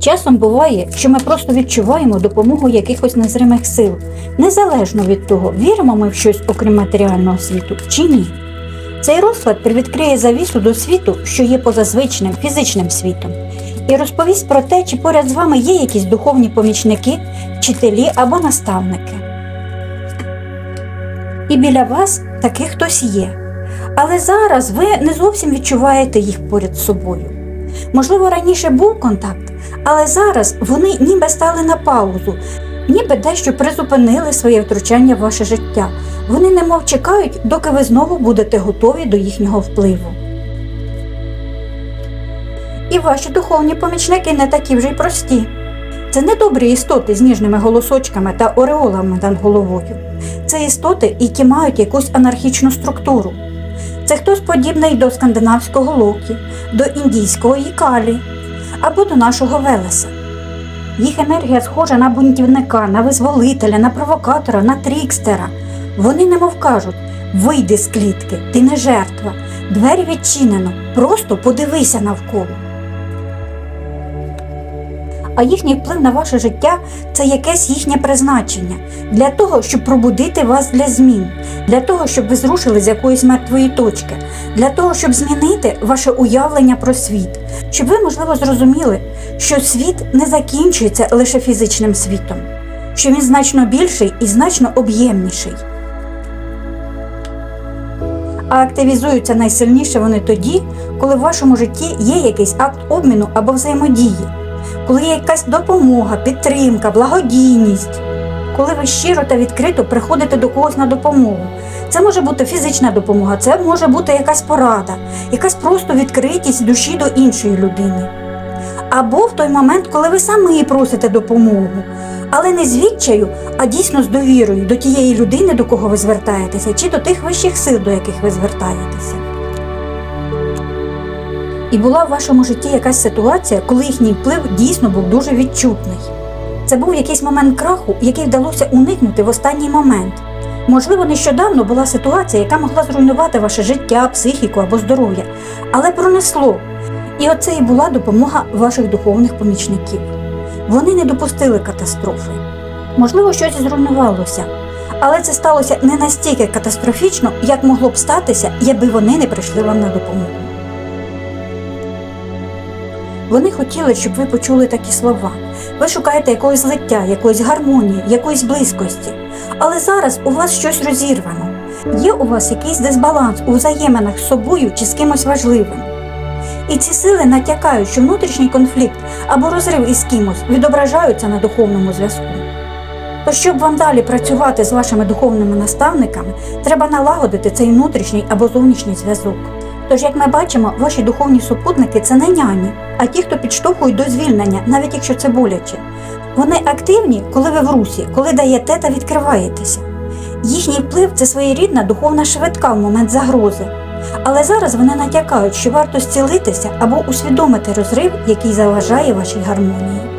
Часом буває, що ми просто відчуваємо допомогу якихось незримих сил, незалежно від того, віримо ми в щось окрім матеріального світу чи ні. Цей розклад привідкриє завісу до світу, що є позазвичним фізичним світом, і розповість про те, чи поряд з вами є якісь духовні помічники, вчителі або наставники. І біля вас таки хтось є. Але зараз ви не зовсім відчуваєте їх поряд з собою. Можливо, раніше був контакт, але зараз вони ніби стали на паузу, ніби дещо призупинили своє втручання в ваше життя. Вони немов чекають, доки ви знову будете готові до їхнього впливу. І ваші духовні помічники не такі вже й прості. Це не добрі істоти з ніжними голосочками та ореолами над головою. Це істоти, які мають якусь анархічну структуру. Це хтось подібний до скандинавського Локі, до індійського Ікалі або до нашого Велеса. Їх енергія схожа на бунтівника, на визволителя, на провокатора, на трікстера. Вони немов кажуть: вийди з клітки, ти не жертва, двері відчинено, просто подивися навколо. А їхній вплив на ваше життя це якесь їхнє призначення. Для того, щоб пробудити вас для змін, для того, щоб ви зрушили з якоїсь мертвої точки, для того, щоб змінити ваше уявлення про світ, щоб ви, можливо, зрозуміли, що світ не закінчується лише фізичним світом, що він значно більший і значно об'ємніший. А активізуються найсильніше вони тоді, коли в вашому житті є якийсь акт обміну або взаємодії, коли є якась допомога, підтримка, благодійність, коли ви щиро та відкрито приходите до когось на допомогу. Це може бути фізична допомога, це може бути якась порада, якась просто відкритість душі до іншої людини. Або в той момент, коли ви самі просите допомогу, але не з відчаю, а дійсно з довірою до тієї людини, до кого ви звертаєтеся, чи до тих вищих сил, до яких ви звертаєтеся. І була в вашому житті якась ситуація, коли їхній вплив дійсно був дуже відчутний. Це був якийсь момент краху, який вдалося уникнути в останній момент. Можливо, нещодавно була ситуація, яка могла зруйнувати ваше життя, психіку або здоров'я, але пронесло. І оце і була допомога ваших духовних помічників. Вони не допустили катастрофи. Можливо, щось зруйнувалося, але це сталося не настільки катастрофічно, як могло б статися, якби вони не прийшли вам на допомогу. Вони хотіли, щоб ви почули такі слова. Ви шукаєте якогось злиття, якоїсь гармонії, якоїсь близькості. Але зараз у вас щось розірвано. Є у вас якийсь дисбаланс у взаєминах з собою чи з кимось важливим. І ці сили натякають, що внутрішній конфлікт або розрив із кимось відображаються на духовному зв'язку. То щоб вам далі працювати з вашими духовними наставниками, треба налагодити цей внутрішній або зовнішній зв'язок. Тож, як ми бачимо, ваші духовні супутники це не няні, а ті, хто підштовхують до звільнення, навіть якщо це боляче. Вони активні, коли ви в русі, коли даєте та відкриваєтеся. Їхній вплив це своєрідна духовна швидка в момент загрози. Але зараз вони натякають, що варто зцілитися або усвідомити розрив, який заважає вашій гармонії.